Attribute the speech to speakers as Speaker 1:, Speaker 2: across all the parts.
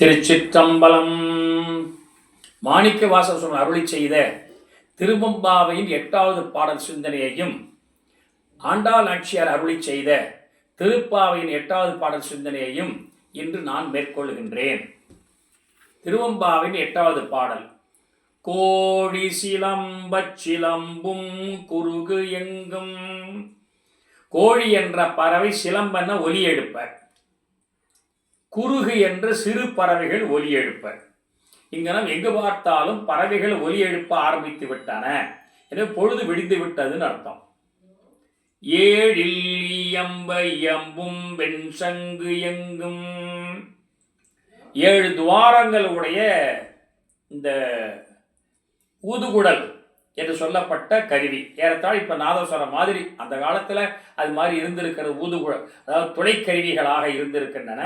Speaker 1: திருச்சிற்றம்பலம். மாணிக்க வாசகம் அருளி செய்த திருவம்பாவையின் எட்டாவது பாடல் சிந்தனையையும் ஆண்டாள் ஆட்சியார் அருளி செய்த திருப்பாவையின் எட்டாவது பாடல் சிந்தனையையும் இன்று நான் மேற்கொள்கின்றேன். திருவம்பாவின் எட்டாவது பாடல். கோழி சிலம்பச் சிலம்பும் குறுகு எங்கும். கோழி என்ற பறவை சிலம்பென ஒலி எடுப்பர். குறுகு என்ற சிறு பறவைகள் ஒலி எழுப்ப இங்க எங்கு பார்த்தாலும் பறவைகள் ஒலி எழுப்ப ஆரம்பித்து விட்டன. எனவே பொழுது விடிந்து விட்டதுன்னு அர்த்தம். ஏழில் இயம்பையம்பும் வெண் சங்கு எங்கும். ஏழு துவாரங்கள் உடைய இந்த ஊதுகுடல் என்று சொல்லப்பட்ட கருவி. ஏறத்தாழ் இப்போ நாதஸ்வரம் மாதிரி அந்த காலத்தில் அது மாதிரி இருந்திருக்கிறது ஊதுகுழல் அதாவது துணைக்கருவிகளாக இருந்திருக்கின்றன.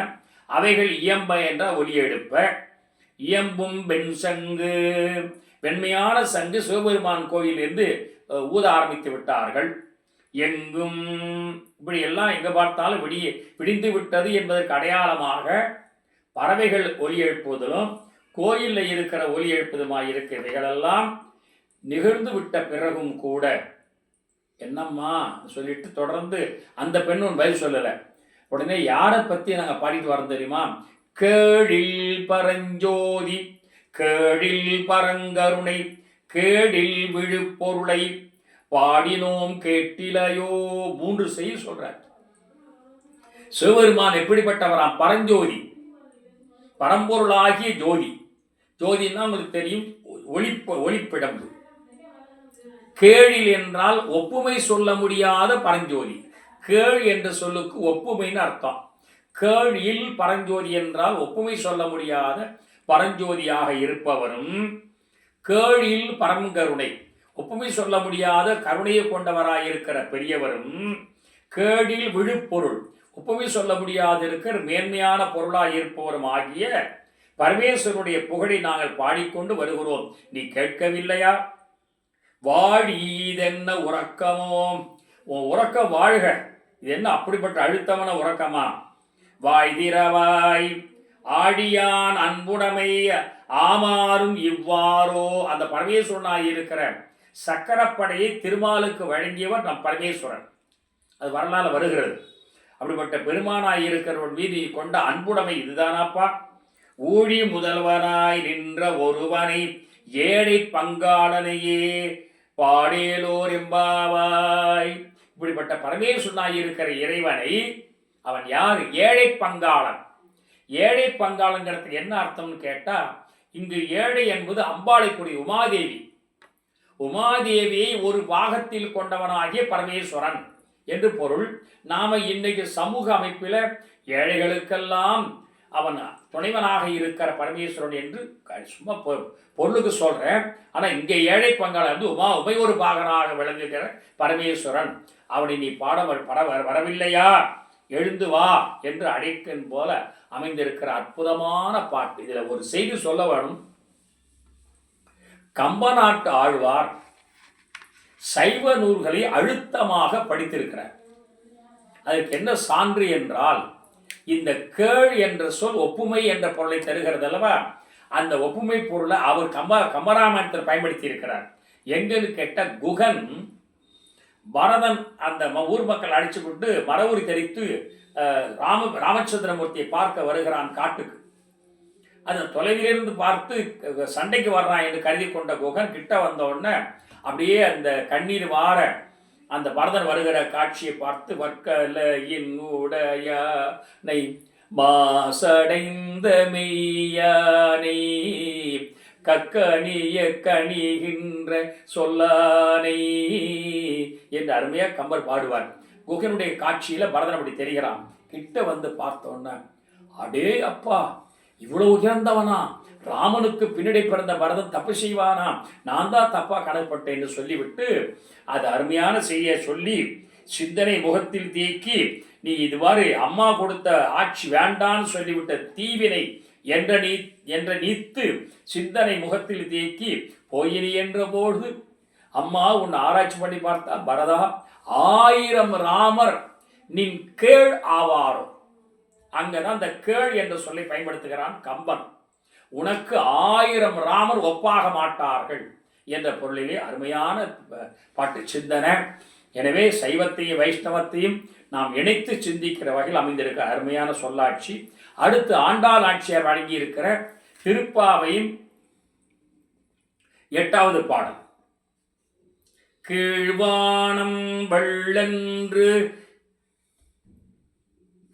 Speaker 1: அவைகள் இயம்ப என்ற ஒலி எழுப்ப இயம்பும் பெண் சங்கு. வெண்மையான சங்கு சிவபெருமான் கோயிலிருந்து ஊத ஆரம்பித்து விட்டார்கள். எங்கும் இப்படி எல்லாம் எங்க பார்த்தாலும் விடிய விடிந்து விட்டது என்பதற்கு அடையாளமாக பறவைகள் ஒலி எழுப்புவதிலும் கோயிலில் இருக்கிற ஒலி எழுப்புவதுமாய் இருக்கிறவைகளெல்லாம் நிகழ்ந்து விட்ட பிறகும் கூட. என்னம்மா? சொல்லிட்டு தொடர்ந்து அந்த பெண் பதில் சொல்லலை. உடனே யாரை பற்றி நாங்கள் பாடிட்டு வரோம் தெரியுமா? கேழில் பரஞ்சோதி கேழில் பரங்கருணை கேடில் விழுப்பொருளை பாடினோம் கேட்டிலையோ. மூன்று செய்ய சொல்றார். சிவபெருமான் எப்படிப்பட்டவராம்? பரஞ்சோதி பரம்பொருளாகிய ஜோதி. ஜோதின்னா உங்களுக்கு தெரியும் ஒளிப்ப ஒளிப்பிடம்பு கேழில் என்றால் ஒப்புமை சொல்ல முடியாத பரஞ்சோதி. கேள் என்ற சொல்லுக்கு ஒப்புமைன்னு அர்த்தம். கேழில் பரஞ்சோதி என்றால் ஒப்புமை சொல்ல முடியாத பரஞ்சோதியாக இருப்பவரும் கேழில் பரங்கருணை ஒப்புமை சொல்ல முடியாத கருணையை கொண்டவராயிருக்கிற பெரியவரும் கேடில் விழுப்பொருள். ஒப்புமை சொல்ல முடியாது இருக்கிற மேன்மையான பொருளாக இருப்பவரும் ஆகிய பரமேஸ்வருடைய புகழை நாங்கள் பாடிக்கொண்டு வருகிறோம். நீ கேட்கவில்லையா? வாழீதென்ன உறக்கமோ? உன் உறக்க வாழ்க. இது என்ன அப்படிப்பட்ட அழுத்தமான உறக்கமா? வாய் திரவாய் ஆடியான் அன்புடைமை ஆமாறும் இவ்வாறோ அந்த பரமேஸ்வரனாக இருக்கிற சக்கரப்படையை திருமாலுக்கு வழங்கியவர் நம் பரமேஸ்வரன். அது வரலாறு வருகிறது. அப்படிப்பட்ட பெருமானாய் இருக்கிறவன் மீது கொண்ட அன்புடைமை இதுதானாப்பா. ஊழி முதல்வனாய் நின்ற ஒருவனை ஏழை பங்காளனையே பாடேலோர் எம்பாவாய். இப்படிப்பட்ட பரமேஸ்வரனாய் இருக்கிற இறைவனை அவன் யார்? ஏழை பங்காளன். ஏழை பங்காளங்கிறதுக்கு என்ன அர்த்தம்னு கேட்டால் இங்கு ஏழை என்பது அம்பாளைக்குடி உமாதேவி. உமாதேவியை ஒரு பாகத்தில் கொண்டவனாகிய பரமேஸ்வரன். என்று பொருள் நாம இன்னைக்கு சமூக அமைப்பில் ஏழைகளுக்கெல்லாம் அவன் துணைவனாக இருக்கிற பரமேஸ்வரன் என்று க- சும்மா பொ- பொருளுக்கு சொல்கிறேன் ஆனால் இங்கே ஏழை பங்காளர் வந்து உமா உபை ஒரு பாகனாக விளங்குகிற பரமேஸ்வரன். அவனை நீ பாட வ- வர வரவில்லையா? எழுந்து வா என்று அழைக்கன் போல அமைந்திருக்கிற அற்புதமான பாட்டு. இதில் ஒரு செய்தி சொல்ல வேணும். கம்ப நாட்டு ஆழ்வார் சைவ நூல்களை அழுத்தமாக படித்திருக்கிறார். அதற்கு என்ன சான்று என்றால் இந்த கேள் என்ற சொல் ஒப்புமை என்ற பொருளை தருகிறது அல்லவா? அந்த ஒப்புமை பொருளை அவர் கம்ப கம்பராமாயணத்தில் பயன்படுத்தி இருக்கிறார் எங்கன்னு கேட்ட குகன் பரதன் அந்த ம- ஊர் மக்கள் அழைச்சு கொண்டு மரவுரி தெரித்து ராம ராமச்சந்திரமூர்த்தியை பார்க்க வருகிறான் காட்டுக்கு. அந்த தொலைவிலிருந்து பார்த்து சண்டைக்கு வர்றான் என்று கருதி கொண்ட குகன் கிட்ட வந்த உடனே அப்படியே அந்த கண்ணீர் வார அந்த பரதன் வருகிற காட்சியை பார்த்து வர்க்கலையின் உடையானை மாசடைந்த மெய்யானை கற்கணிய கணிகின்ற சொல்லானை என்று அருமையாக கம்பர் பாடுவார். குகனுடைய காட்சியில பரதன் அப்படி தெரிகிறான். கிட்ட வந்து பார்த்தோன்னே அடே அப்பா இவ்வளவு உயர்ந்தவனா ராமனுக்கு பின்னடை பிறந்த பரதன் தப்பு செய்வானா? நான் தான் தப்பா கடற்பட்டேன் என்று சொல்லிவிட்டு அது அருமையான செய்தியை சொல்லி சிந்தனை முகத்தில் தேக்கி நீ இதுவாறு அம்மா கொடுத்த ஆட்சி வேண்டான்னு சொல்லிவிட்ட தீவினை என்ற நீ என்ற நீத்து சிந்தனை முகத்தில் தேக்கி போயினி என்ற பொழுது அம்மா உன் ஆராய்ச்சி பண்ணி பார்த்தா பரதா ஆயிரம் ராமர் நின் கேள் ஆவாரோ அங்கதான் அந்த கேள் என்ற சொல்லை பயன்படுத்துகிறான் கம்பன். உனக்கு ஆயிரம் ராமர் ஒப்பாக மாட்டார்கள் என்ற பொருளிலே அருமையான ப- பாட்டு சிந்தனை. எனவே சைவத்தையும் வைஷ்ணவத்தையும் நாம் இணைத்து சிந்திக்கிற வகையில் அமைந்திருக்க அருமையான சொல்லாட்சி. அடுத்து ஆண்டாள் ஆட்சியார் வழங்கியிருக்கிற திருப்பாவையும் எட்டாவது பாடல். கீழ்வானம் வெள்ளென்று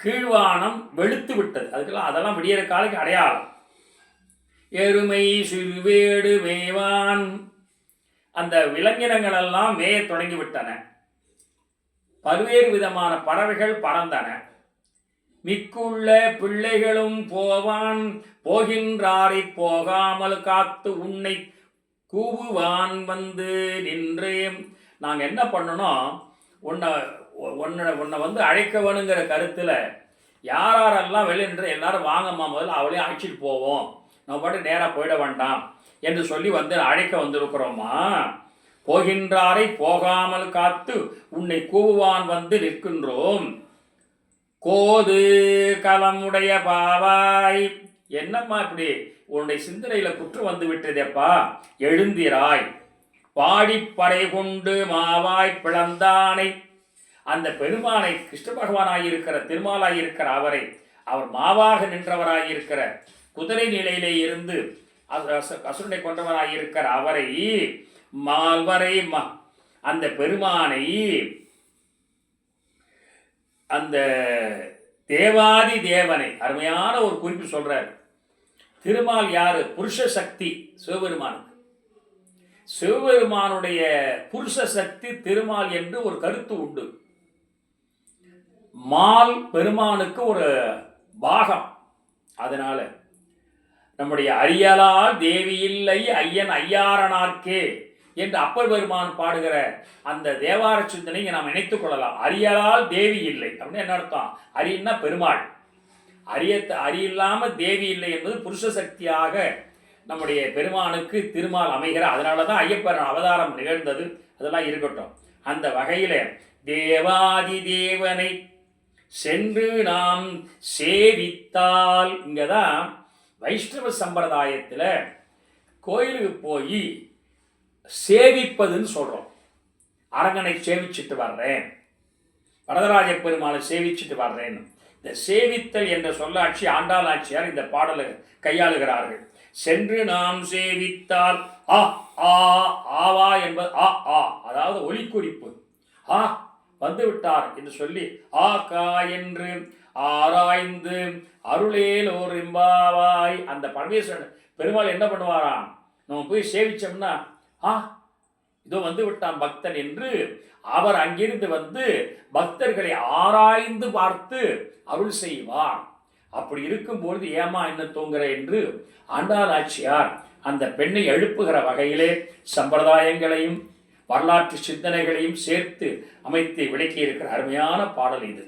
Speaker 1: கீழ்வானம் வெளுத்து விட்டது. அதுக்கெல்லாம் அதெல்லாம் விடியற காலைக்கு அடையாளம். எருமை சிறுவேடு மேவான் அந்த விலங்கினங்கள் எல்லாம் மேய தொடங்கி விட்டன. பல்வேறு விதமான பறவைகள் பறந்தன. மிக்குள்ள பிள்ளைகளும் போவான் போகின்றாரை போகாமல் காத்து உன்னை கூவுவான் வந்து நின்றேன். நாங்கள் என்ன பண்ணணும் உன்னை உன்னை உன்னை வந்து அழைக்க வேணுங்கிற கருத்தில் யார் யாரெல்லாம் வெளியே நின்று எல்லாரும் வாங்கம்மா முதல்ல அவளையும் அழைச்சிட்டு போவோம். நம்ம பாட்டு நேராக போயிட வேண்டாம் என்று சொல்லி வந்து அழைக்க வந்திருக்கிறோமா? போகின்றாரை போகாமல் காத்து உன்னை கூவான் வந்து நிற்கின்றோம். கோது கலமுடைய பாவாய். என்னம்மா இப்படி உன்னுடைய சிந்தனையில் குற்றம் வந்து விட்டதேப்பா? எழுந்திராய். பாடிப்படை கொண்டு மாவாய் பிளந்தானை அந்த பெருமானை கிருஷ்ண பகவானாயிருக்கிற திருமாலாயிருக்கிற அவரை அவர் மாவாக நின்றவராயிருக்கிற குதிரை நிலையிலே இருந்து அசு- அசுரனை கொண்டவராயிருக்கிற அவரை மால்வரை அந்த பெருமானை அந்த தேவாதி தேவனை அருமையான ஒரு குறிப்பு சொல்றார். திருமால் யாரு? புருஷ சக்தி சிவபெருமானுக்கு. சிவபெருமானுடைய புருஷ சக்தி திருமால் என்று ஒரு கருத்து உண்டு. மால் பெருமானுக்கு ஒரு பாகம். அதனால நம்முடைய அரியலால் தேவி இல்லை ஐயன் ஐயாரனார்க்கே என்று அப்பர் பெருமான் பாடுகிற அந்த தேவார சிந்தனை நாம் இணைத்துக் கொள்ளலாம். அரியலால் தேவி இல்லை அப்படின்னு என்ன அர்த்தம்? அரியன்னா பெருமாள். அரிய அரி தேவி இல்லை என்பது புருஷ சக்தியாக நம்முடைய பெருமானுக்கு திருமால் அமைகிற அதனால தான் ஐயப்பன் அவதாரம் நிகழ்ந்தது. அதெல்லாம் இருக்கட்டும். அந்த வகையில் தேவாதி தேவனை சென்று நாம் சேவித்தால். இங்கதான் வைஷ்ணவ சம்பிரதாயத்தில் கோயிலுக்கு போய் சேவிப்பதுன்னு சொல்கிறோம் அரங்கனை சேவிச்சுட்டு வர்றேன். வரதராஜ பெருமாளை சேவிச்சுட்டு வர்றேன்னு இந்த சேவித்தல் என்ற சொல்லாட்சி ஆண்டாள் ஆட்சியார் இந்த பாடலை கையாளுகிறார்கள். சென்று நாம் சேவித்தால் ஆ ஆ ஆவா என்பது ஆ ஆ அதாவது ஒலிக்குறிப்பு. ஆ வந்து விட்டார் என்று சொல்லி ஆ கா என்று ஆராய்ந்து அருளேல் ஒரு இம்பாவாய் அந்த பரமேஸ்வரன் பெருமாள் என்ன பண்ணுவாராம்? நம்ம போய் சேவிச்சோம்னா ஆ இதோ வந்து விட்டான் பக்தன் என்று அவர் அங்கிருந்து வந்து பக்தர்களை ஆராய்ந்து பார்த்து அருள் செய்வார். அப்படி இருக்கும்பொழுது ஏமா என்ன தூங்குற என்று ஆண்டாளாட்சியார் அந்த பெண்ணை எழுப்புகிற வகையிலே சம்பிரதாயங்களையும் வரலாற்று சிந்தனைகளையும் சேர்த்து அமைத்து விளக்கியிருக்கிற அருமையான பாடல் இது.